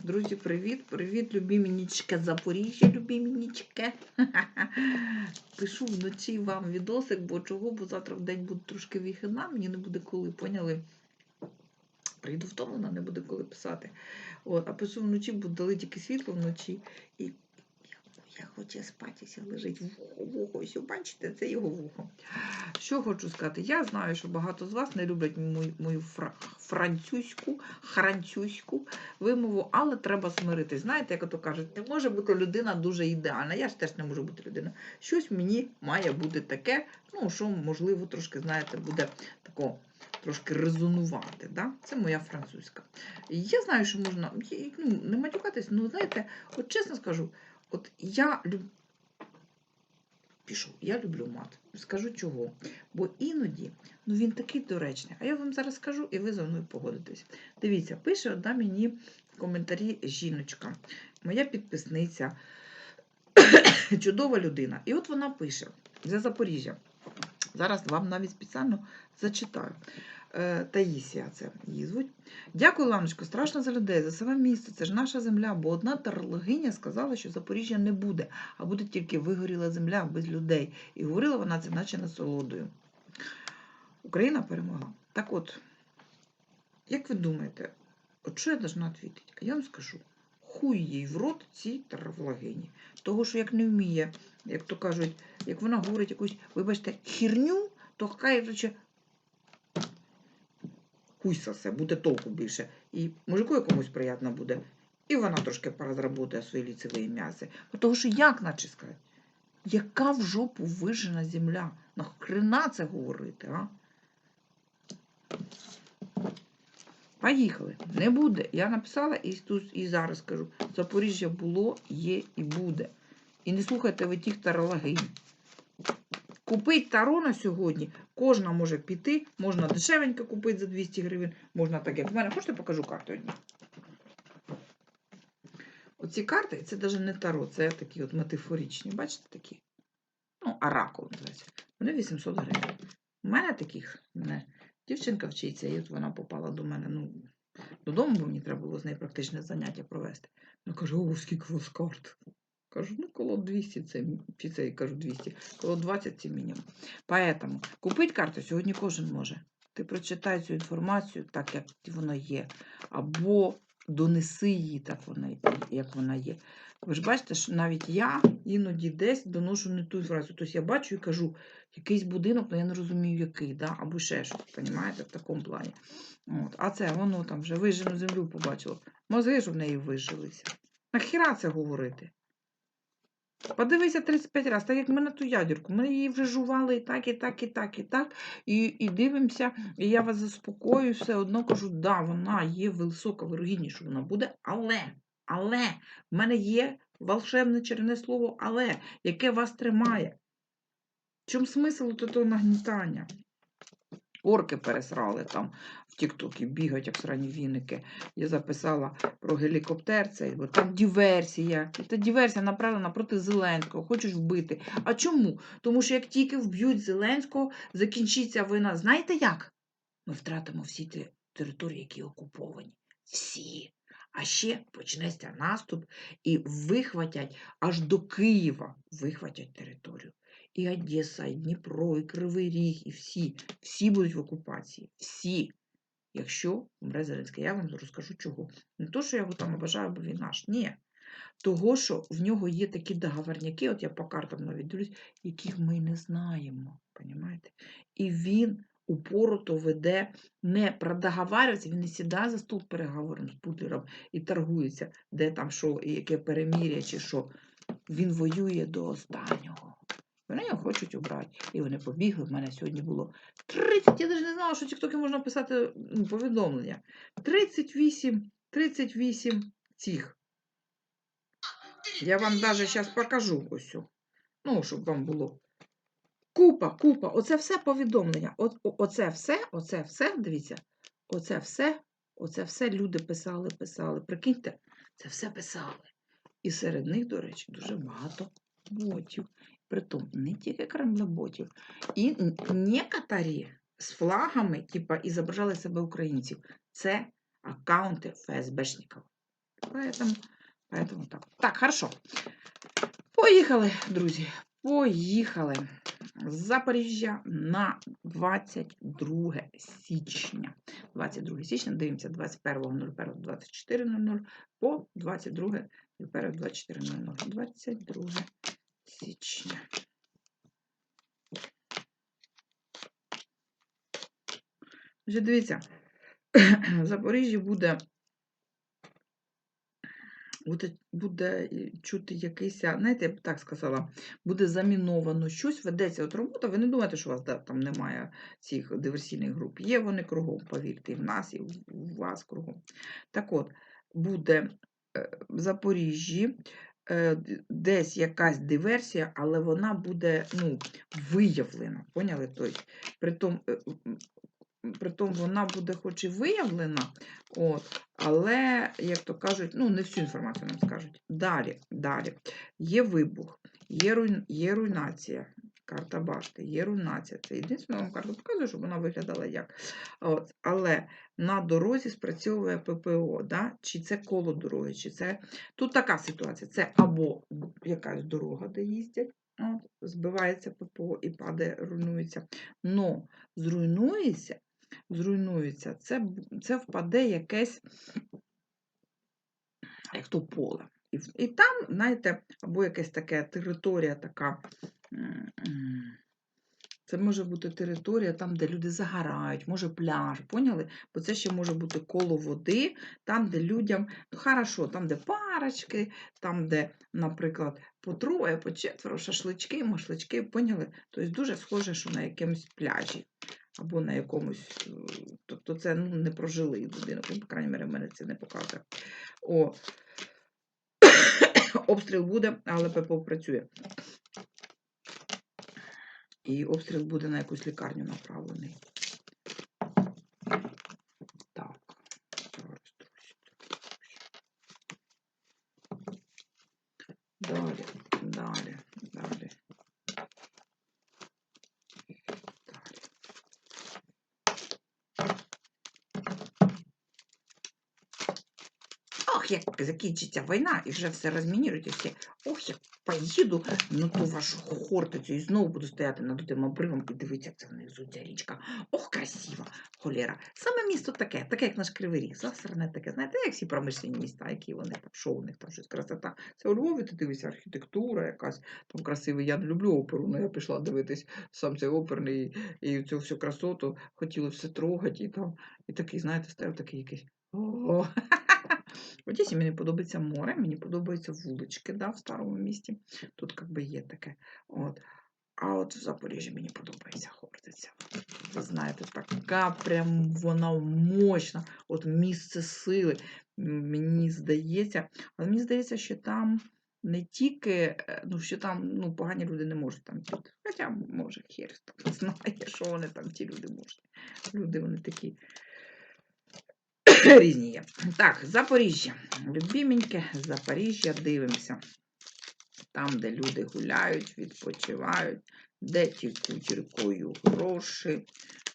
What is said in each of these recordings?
Друзі, привіт, привіт, любімінічке Запоріжжя, любімінічке. Пишу вночі вам відосик, бо чого, бо завтра в день буде трошки віхина, мені не буде коли, поняли? Прийду втомлена, не буде коли писати. От, а пишу вночі, бо дали тільки світло вночі. І я, хочу спатися, лежить вухо, вухо. Ось, бачите, це його вухо. Що хочу сказати? Я знаю, що багато з вас не люблять мою, мою фра, французьку, французьку вимову, але треба смиритись. Знаєте, як ото кажуть, не може бути людина дуже ідеальна. Я ж теж не можу бути людина. Щось мені має бути таке, ну, що, можливо, трошки, знаєте, буде тако. Трошки резонувати, да? це моя французька. Я знаю, що можна ну, не матюкатись, ну знаєте, от чесно скажу, от я люблю. Пішов, я люблю мат. Скажу чого. Бо іноді ну він такий доречний. А я вам зараз скажу, і ви за мною погодитесь. Дивіться, пише одна мені в коментарі жіночка, моя підписниця, чудова людина. І от вона пише за Запоріжжя. Зараз вам навіть спеціально зачитаю. Е, Таїсія це її звуть. Дякую, Ланочко, страшно за людей, за саме місто. Це ж наша земля, бо одна тарлогиня сказала, що Запоріжжя не буде, а буде тільки вигоріла земля без людей. І говорила вона це, наче насолодою. Україна перемогла. Так от, як ви думаєте, от що я должна відповідати? А я вам скажу. Хуй їй в рот цій травологині. Того, що як не вміє, як то кажуть, як вона говорить якусь, вибачте, херню, то хай рече, хуй сосе, буде толку більше. І мужику якомусь приємно буде. І вона трошки порозработає свої ліцеві м'яси. Тому що як наче сказати? Яка в жопу вижена земля? Нахрена це говорити, а? Поїхали. Не буде. Я написала і тут і зараз кажу. Запоріжжя було, є і буде. І не слухайте ви тих тарологинь. Купить таро на сьогодні, кожна може піти, можна дешевенько купити за 200 гривень, можна так, як в мене. Хочете покажу карту одні? Оці карти, це навіть не таро, це такі от метафоричні. Бачите такі? Ну, оракул називається. Вони 800 гривень. У мене таких, мене дівчинка вчиться, і от вона попала до мене. ну, Додому, бо мені треба було з нею практичне заняття провести. Вона каже, о, скільки у вас карт. Кажу, ну, коло 200 це, чи це, я кажу 200, коло 20 це мінімум. Поэтому купити карту сьогодні кожен може. Ти прочитай цю інформацію так, як вона є. Або донеси її так, вона, як вона є. Ви ж бачите, що навіть я іноді десь доношу не ту інформацію. Тобто я бачу і кажу, якийсь будинок, але я не розумію, який, да? або ще щось, розумієте, в такому плані. От. А це воно там вже вижену землю побачило. Мозги ж в неї вижилися. Нахіра це говорити? Подивися 35 разів, так як ми на ту ядерку. Ми її вже жували і так, і так, і так, і так. І і дивимося, і я вас заспокою, все одно кажу, да, вона є висока вирогідність, що вона буде, але, але в мене є волшебне черне слово, але, яке вас тримає. В чому смисл того нагнітання? Орки пересрали там в Тіктокі, бігають, як срані віники. Я записала про гелікоптер цей, бо там диверсія. Це диверсія направлена проти Зеленського, хочуть вбити. А чому? Тому що як тільки вб'ють Зеленського, закінчиться війна. Знаєте як? Ми втратимо всі ті території, які окуповані. Всі. А ще почнеться наступ і вихватять аж до Києва, вихватять територію. І Одеса, і Дніпро, і Кривий Ріг, і всі, всі будуть в окупації. Всі. Якщо умре Зеленський, я вам розкажу чого. Не то, що я його там обажаю, бо він наш. Ні. Того, що в нього є такі договорняки, от я по картам навіть дивлюсь, яких ми не знаємо. Понимаєте? І він упорото веде, не продоговарюється, він не сідає за стол переговором з Путлером і торгується, де там що, яке перемір'я чи що. Він воює до останнього. Вони його хочуть обрати. І вони побігли. В мене сьогодні було 30, я навіть не знала, що в Тіктокі можна писати ну, повідомлення. 38, 38 цих. Я вам навіть зараз покажу ось. Ну, щоб вам було. Купа, купа. Оце все повідомлення. Оце все, оце все, дивіться, оце все, оце все люди писали, писали. Прикиньте, це все писали. І серед них, до речі, дуже багато ботів. Притом не тільки кремлеботів. І некоторі з флагами, типа, зображали себе українців. Це аккаунти ФСБшників. Поэтому, поэтому так. Так, хорошо. Поїхали, друзі. Поїхали. З Запоріжжя на 22 січня. 22 січня, дивимося 21.01.24.00 по 22.01.24.00. 22 січня. Вже дивіться, в Запоріжжі буде, буде, буде чути якийсь, знаєте, я б так сказала, буде заміновано щось, ведеться от робота. Ви не думаєте, що у вас да, там немає цих диверсійних груп. Є вони кругом, повірте, і в нас, і в вас кругом. Так от, буде е, в Запоріжжі десь якась диверсія, але вона буде ну, виявлена. Поняли? Тобто, притом, е, притом вона буде хоч і виявлена, от, але, як то кажуть, ну, не всю інформацію нам скажуть. Далі, далі. Є вибух, є, руйн, є руйнація. Карта башти, є руйнація. Це єдине, вам карту показую, щоб вона виглядала як. От, але на дорозі спрацьовує ППО, да? чи це коло дороги, чи це. Тут така ситуація: це або якась дорога, де їздять, от, збивається ППО і падає, руйнується. Но зруйнується, зруйнується, це, це впаде якесь як то поле. І, і там, знаєте, або якась така територія така. Це може бути територія там, де люди загорають, може пляж, поняли? Бо це ще може бути коло води, там, де людям, ну хорошо, там, де парочки, там, де, наприклад, по троє, по четверо, шашлички, машлички, поняли? Тобто дуже схоже, що на якомусь пляжі або на якомусь. е, Тобто це ну, не прожилий будинок, ну, по крайній мере, мене це не показує. О, обстріл буде, але ППО працює. І обстріл буде на якусь лікарню направлений. Так. зараз, друзі. Далі, далі, далі. Далі. Ох, закінчиться війна і вже все розмінірують, і. Ох, як поїду на ту вашу хортицю і знову буду стояти над тим обривом і дивитися, як це внизу ця річка. Ох, красиво, холєра. Саме місто таке, таке, як наш Кривий Ріг, засране таке, знаєте, як всі промишлені міста, які вони там, що у них там щось красота. Це у Львові, ти дивишся, архітектура якась, там красивий. Я не люблю оперу, але я пішла дивитись сам цей оперний і цю всю красоту, хотіли все трогати, і там, і такий, знаєте, стояв такий якийсь. О, Одесі мені подобається море, мені подобаються вулички да, в старому місті. Тут як би є таке. От. А от в Запоріжжі мені подобається Хортиця. Ви знаєте, така прям вона мощна, от місце сили. Мені здається, але мені здається, що там не тільки, е, ну, що там ну, погані люди не можуть там піти. Хоча, може, хер знає, що вони там, ті люди можуть. Люди вони такі різні є. Так, Запоріжжя. Любіменьке Запоріжжя, дивимося. Там, де люди гуляють, відпочивають, де тікуть рікою гроші.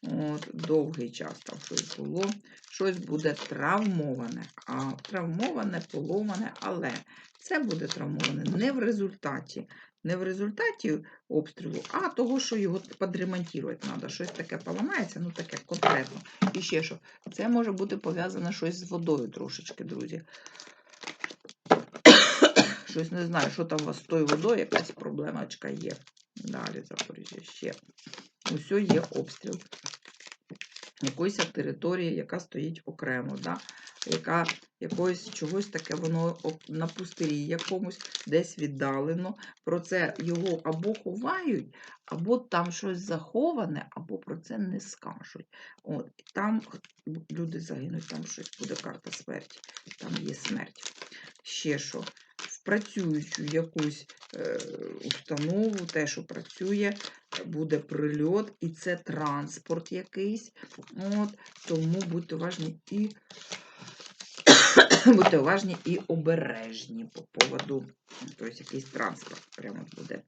От, довгий час там щось було. Щось буде травмоване. А травмоване, поломане, але це буде травмоване не в результаті. Не в результаті обстрілу, а того, що його підремонтувати треба. Щось таке поламається, ну таке конкретно. І ще що. Це може бути пов'язане щось з водою трошечки, друзі. Щось не знаю, що там у вас з тою водою, якась проблемочка є. Далі Запоріжжя ще. Усьо є обстріл. Якоїсь території, яка стоїть окремо, да? Яка якоїсь чогось таке, воно на пустирі якомусь десь віддалено. Про це його або ховають, або там щось заховане, або про це не скажуть. От, там люди загинуть, там щось буде карта смерті, там є смерть. Ще що? Працюючу якусь е, установу, те, що працює, буде прильот, і це транспорт якийсь. От, тому будьте уважні і будьте уважні і обережні по поводу, тобто якийсь транспорт прямо буде.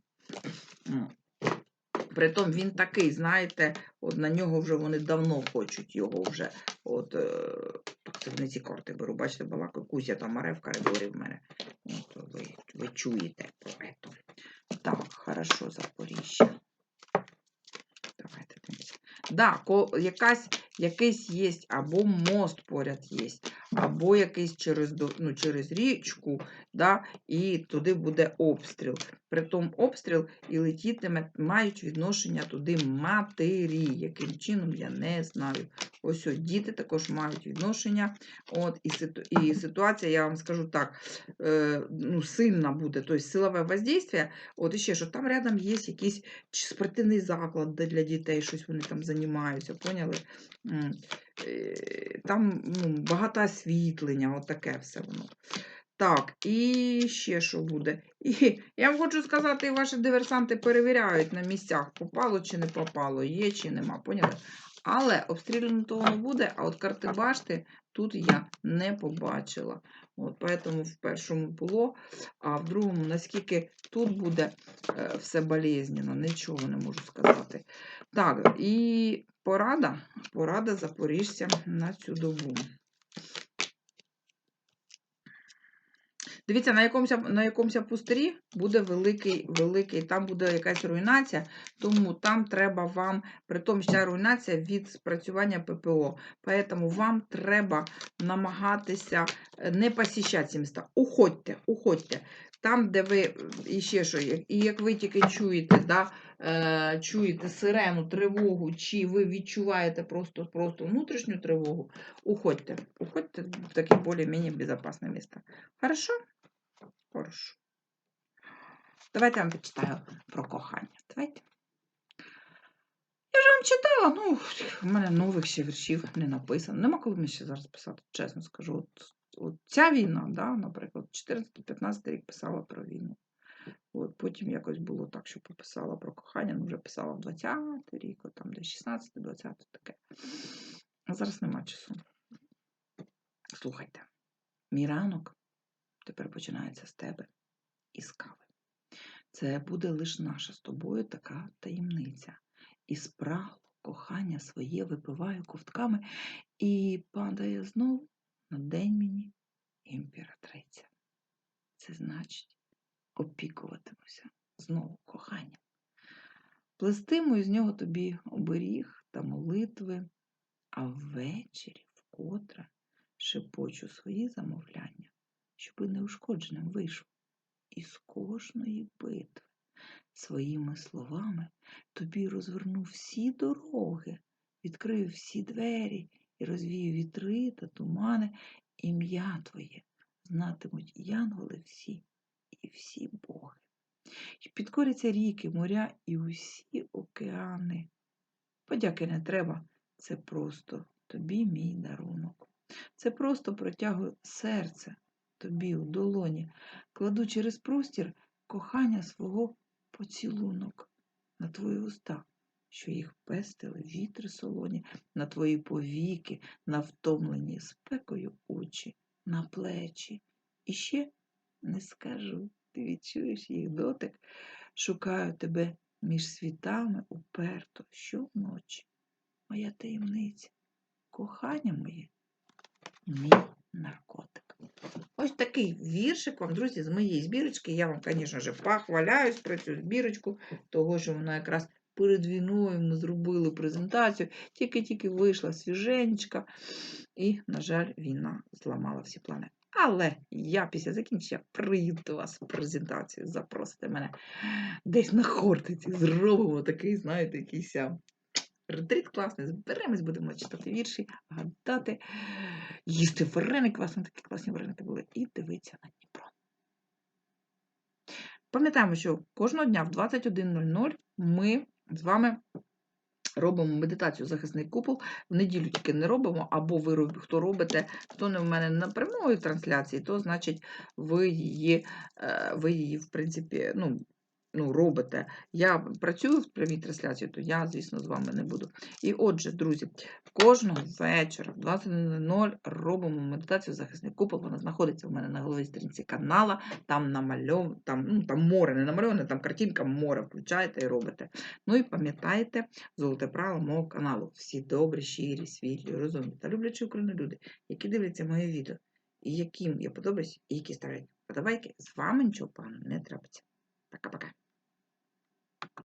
Притом він такий, знаєте, от на нього вже вони давно хочуть його вже. От, е, так це не ці карти беру, бачите, балака Кузя там аре в коридорі в мене. От, ви, ви чуєте про це. Так, хорошо, Запоріжжя. Давайте дивимося. Да, якась, якийсь є, або мост поряд є, або якийсь через, ну, через річку, да, і туди буде обстріл. Притом обстріл і летітиме, мають відношення туди матері. Яким чином, я не знаю. Ось ось діти також мають відношення. От, і, ситу, і ситуація, я вам скажу так, е, ну, сильна буде, тобто силове воздействие. От і ще, що там рядом є якийсь спортивний заклад для дітей, щось вони там займаються, поняли? Е, Там ну, багато освітлення, от таке все воно. Так, і ще що буде? І я вам хочу сказати, ваші диверсанти перевіряють на місцях, попало чи не попало, є чи нема, поняли? Але обстріляно того не буде, а от карти башти тут я не побачила. От, поэтому в першому було, а в другому, наскільки тут буде е, все болезненно, нічого не можу сказати. Так, і порада, порада запоріжцям на цю добу. Дивіться, на якомусь, на якомусь пустирі буде великий, великий, там буде якась руйнація, тому там треба вам, при тому, що ця руйнація від спрацювання ППО. Поэтому вам треба намагатися е, не посіщати ці міста. Уходьте, уходьте. Там, де ви, е, і ще що, і як ви тільки чуєте, да, е, чуєте сирену, тривогу, чи ви відчуваєте просто, просто внутрішню тривогу, уходьте. Уходьте в таке більш-менш безпечне місце. Хорошо? Хорошо. Давайте я вам почитаю про кохання. Давайте. Я вже вам читала, ну, в мене нових ще віршів не написано. Нема коли мені ще зараз писати, чесно скажу. От, от ця війна, да, наприклад, 14-15 рік писала про війну. От, потім якось було так, що пописала про кохання, ну вже писала в 20-й рік, от там десь 16-20 таке. А зараз нема часу. Слухайте, мій ранок тепер починається з тебе і з кави. Це буде лише наша з тобою така таємниця. І спрагло кохання своє випиваю ковтками і падає знову на день мені імператриця. Це значить опікуватимуся знову коханням. Плестиму із нього тобі оберіг та молитви, а ввечері вкотре шепочу свої замовляння, щоби неушкодженим вийшов із кожної битви. Своїми словами тобі розверну всі дороги, відкрию всі двері і розвію вітри та тумани, ім'я твоє знатимуть янголи всі і всі боги. І підкоряться ріки, моря і усі океани. Подяки не треба, це просто тобі мій дарунок. Це просто протягую серце тобі у долоні, кладу через простір кохання свого поцілунок на твої уста, що їх пестили вітри солоні, на твої повіки, на втомлені спекою очі, на плечі. І ще не скажу, ти відчуєш їх дотик, шукаю тебе між світами уперто щоночі. Моя таємниця, кохання моє, мій наркотик. Ось такий віршик вам, друзі, з моєї збірочки. Я вам, звісно ж, похваляюсь про цю збірочку, того, що вона якраз перед війною ми зробили презентацію, тільки-тільки вийшла свіженька, і, на жаль, війна зламала всі плани. Але я після закінчення приїду до вас в презентацію, запросите мене. Десь на хортиці, зробимо такий, знаєте, якийсь ретрит класний, зберемось, будемо читати вірші, гадати, їсти вареники, у вас там такі класні вареники були, і дивитися на Дніпро. Пам'ятаємо, що кожного дня в 21.00 ми з вами робимо медитацію захисний купол. В неділю тільки не робимо, або ви роб- хто робите, хто не в мене на прямої трансляції, то значить ви її, е, ви її в принципі, ну, ну, робите. Я працюю в прямій трансляції, то я, звісно, з вами не буду. І отже, друзі, кожного вечора в 20.00 робимо медитацію захисний купол. Вона знаходиться у мене на головній сторінці канала. Там намальов, там, ну, там море, не намальоване, там картинка море. Включаєте і робите. Ну і пам'ятайте золоте право мого каналу. Всі добрі, щирі, світлі, розумні та люблячі Україну люди, які дивляться моє відео, і яким я подобаюсь, і які ставлять подобайки, з вами нічого поганого не трапиться. パカパカ。